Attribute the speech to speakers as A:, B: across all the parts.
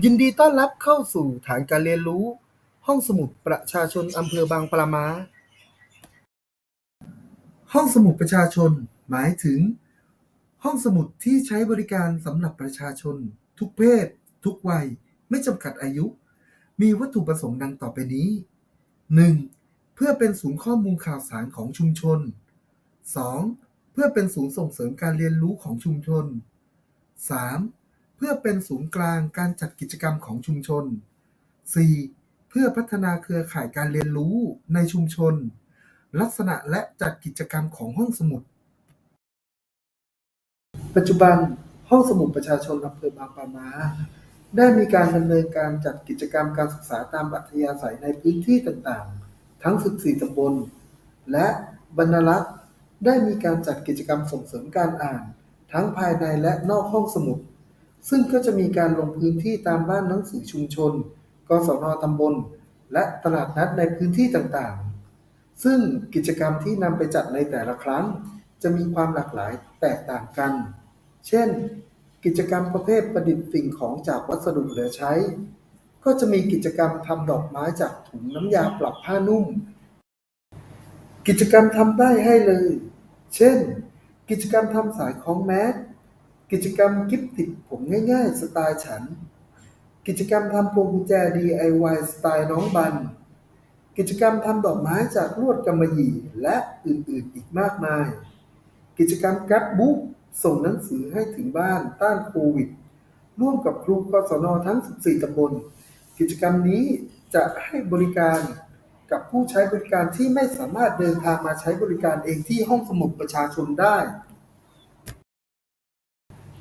A: ยินดีต้อนรับเข้าสู่ฐานการเรียนรู้ ห้องสมุดประชาชนอำเภอบางปะมาห้องสมุดประชาชน หมายถึง ห้องสมุดที่ใช้บริการสำหรับประชาชน ทุกเพศ ทุกวัย ไม่จำกัดอายุ มีวัตถุประสงค์ดังต่อไปนี้ 1. เพื่อเป็นศูนย์ข้อมูลข่าวสารของชุมชน 2. เพื่อเป็นศูนย์ส่งเสริมการเรียนรู้ของชุมชน 3. เพื่อเป็นศูนย์กลางการจัดกิจกรรมของชุมชน 4. เพื่อพัฒนาเครือข่ายการเรียนรู้ในชุมชน ลักษณะและจัดกิจกรรมของห้องสมุด ปัจจุบันห้องสมุดประชาชนอำเภอบางปะมาได้มีการดำเนินการจัดกิจกรรมการศึกษาตามอัธยาศัยในพื้นที่ต่างๆ ทั้ง 14 ตำบล และบรรลักษ์ได้มีการจัดกิจกรรมส่งเสริมการอ่าน ทั้งภายในและนอกห้องสมุด ซึ่งก็จะมีการลงพื้นที่ตามบ้านหนังสือชุมชนกศนตำบล และตลาดนัดในพื้นที่ต่างๆ ซึ่งกิจกรรมที่นำไปจัดในแต่ละครั้ง จะมีความหลากหลายแตกต่างกัน เช่น กิจกรรมประเภทประดิษฐ์สิ่งของจากวัสดุเหลือใช้ ก็จะมีกิจกรรมทำดอกไม้จากถุงน้ำยาปรับผ้านุ่ม กิจกรรมทำได้ให้เลย เช่น กิจกรรมทำสายคล้องแมส กิจกรรมกิฟติดผมง่ายๆ สไตล์ฉัน กิจกรรมทำพวงกุญแจ DIY สไตล์น้องบัน กิจกรรมทำดอกไม้จากลวดกำมะหยี่และอื่นๆอีกมากมาย กิจกรรมกราฟบุ๊กส่งหนังสือให้ถึงบ้านต้านโควิด ร่วมกับครูกศนทั้ง 14ตำบล กิจกรรมนี้จะให้บริการกับผู้ใช้บริการที่ไม่สามารถเดินทางมาใช้บริการเองที่ห้องสมุดประชาชนได้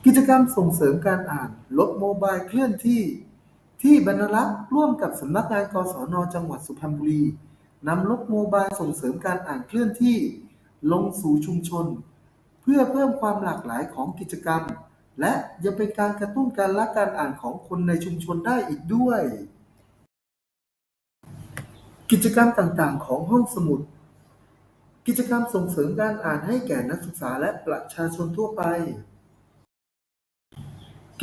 A: กิจกรรมส่งเสริมการอ่านรถโมบายเคลื่อนที่ ที่บรรลักษ์ร่วมกับสำนักงานกศนจังหวัดสุพรรณบุรีนำรถโมบายส่งเสริมการอ่านเคลื่อนที่ ลงสู่ชุมชน เพื่อเพิ่มความหลากหลายของกิจกรรม และยังเป็นการกระตุ้นการละการอ่านของคนในชุมชนได้อีกด้วย กิจกรรมต่างๆ ของห้องสมุด กิจกรรมส่งเสริมการอ่านให้แก่นักศึกษาและประชาชนทั่วไป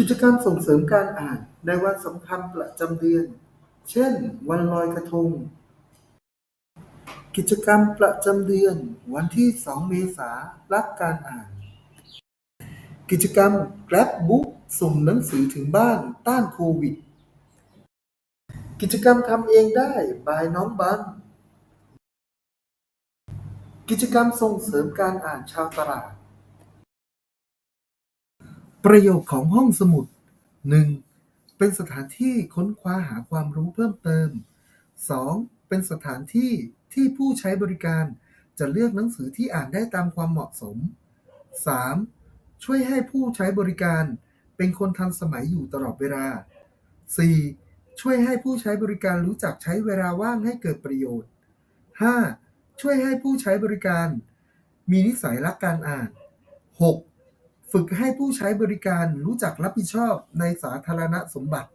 A: กิจกรรมส่งเสริมการอ่านในวันสำคัญประจำเดือน เช่น วันลอยกระทง กิจกรรมประจำเดือน วันที่ 2 เมษายนรักการอ่าน กิจกรรม Grab Book ส่งหนังสือถึงบ้านต้านโควิด กิจกรรมทำเองได้บายน้องบัน กิจกรรมส่งเสริมการอ่านชาวตลาด ประโยชน์ของห้องสมุด 1. เป็นสถานที่ค้นคว้าหาความรู้เพิ่มเติม 2. เป็นสถานที่ที่ผู้ใช้บริการจะเลือกหนังสือที่อ่านได้ตามความเหมาะสม 3. ช่วยให้ผู้ใช้บริการเป็นคนทันสมัยอยู่ตลอดเวลา 4. ช่วยให้ผู้ใช้บริการรู้จักใช้เวลาว่างให้เกิดประโยชน์ 5. ช่วยให้ผู้ใช้บริการ มีนิสัยรักการอ่าน 6. ฝึกให้ผู้ใช้บริการรู้จักรับผิดชอบในสาธารณสมบัติ